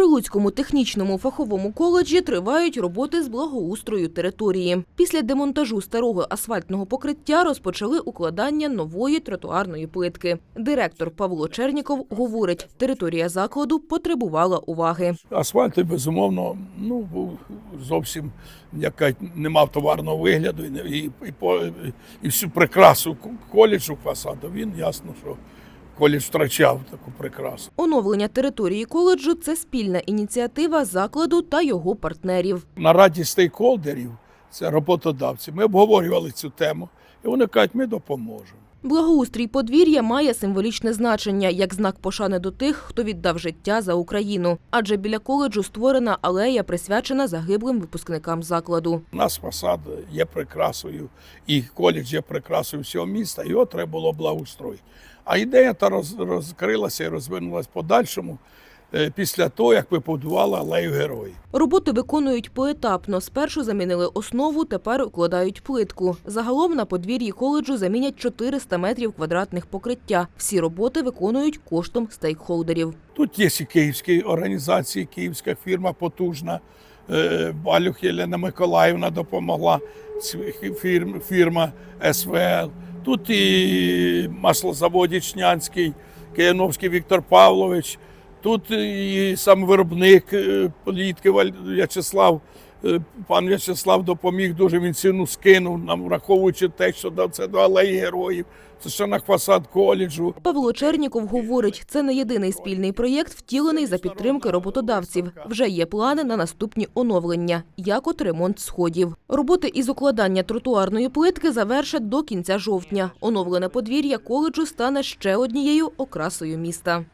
Прилуцькому технічному фаховому коледжі тривають роботи з благоустрою території. Після демонтажу старого асфальтного покриття розпочали укладання нової тротуарної плитки. Директор Павло Черніков говорить, територія закладу потребувала уваги. Асфальт, безумовно, ну, був зовсім яка не мав товарного вигляду і, і, і, і всю прикрасу коледжу фасаду. Він ясно, що коледж втрачав таку прекрасу. Оновлення території коледжу це спільна ініціатива закладу та його партнерів. На раді стейкхолдерів, це роботодавці, ми обговорювали цю тему, і вони кажуть, ми допоможемо. Благоустрій подвір'я має символічне значення як знак пошани до тих, хто віддав життя за Україну. Адже біля коледжу створена алея, присвячена загиблим випускникам закладу. У нас фасад є прикрасою, і коледж є прикрасою всього міста, його треба було благоустроїти. А ідея та роз, розкрилася і розвинулася подальшому після того, як ми побудували алею героїв. Роботи виконують поетапно. Спершу замінили основу, тепер укладають плитку. Загалом на подвір'ї коледжу замінять 400 метрів квадратних покриття. Всі роботи виконують коштом стейкхолдерів. Тут є і київські організації, київська фірма потужна. е, Балюх Єлена Миколаївна допомогла, фірма СВЛ. Тут і маслозавод Ічнянський, Кияновський Віктор Павлович. Тут і сам виробник е, плітки В'ячеслав. е, Пан В'ячеслав допоміг дуже, він ціну скинув, нам враховуючи те, що до- це до алеї героїв, це ще на фасад коледжу. Павло Черніков говорить, це не єдиний спільний проєкт, втілений за підтримки роботодавців. Вже є плани на наступні оновлення, як от ремонт сходів. Роботи із укладання тротуарної плитки завершать до кінця жовтня. Оновлене подвір'я коледжу стане ще однією окрасою міста.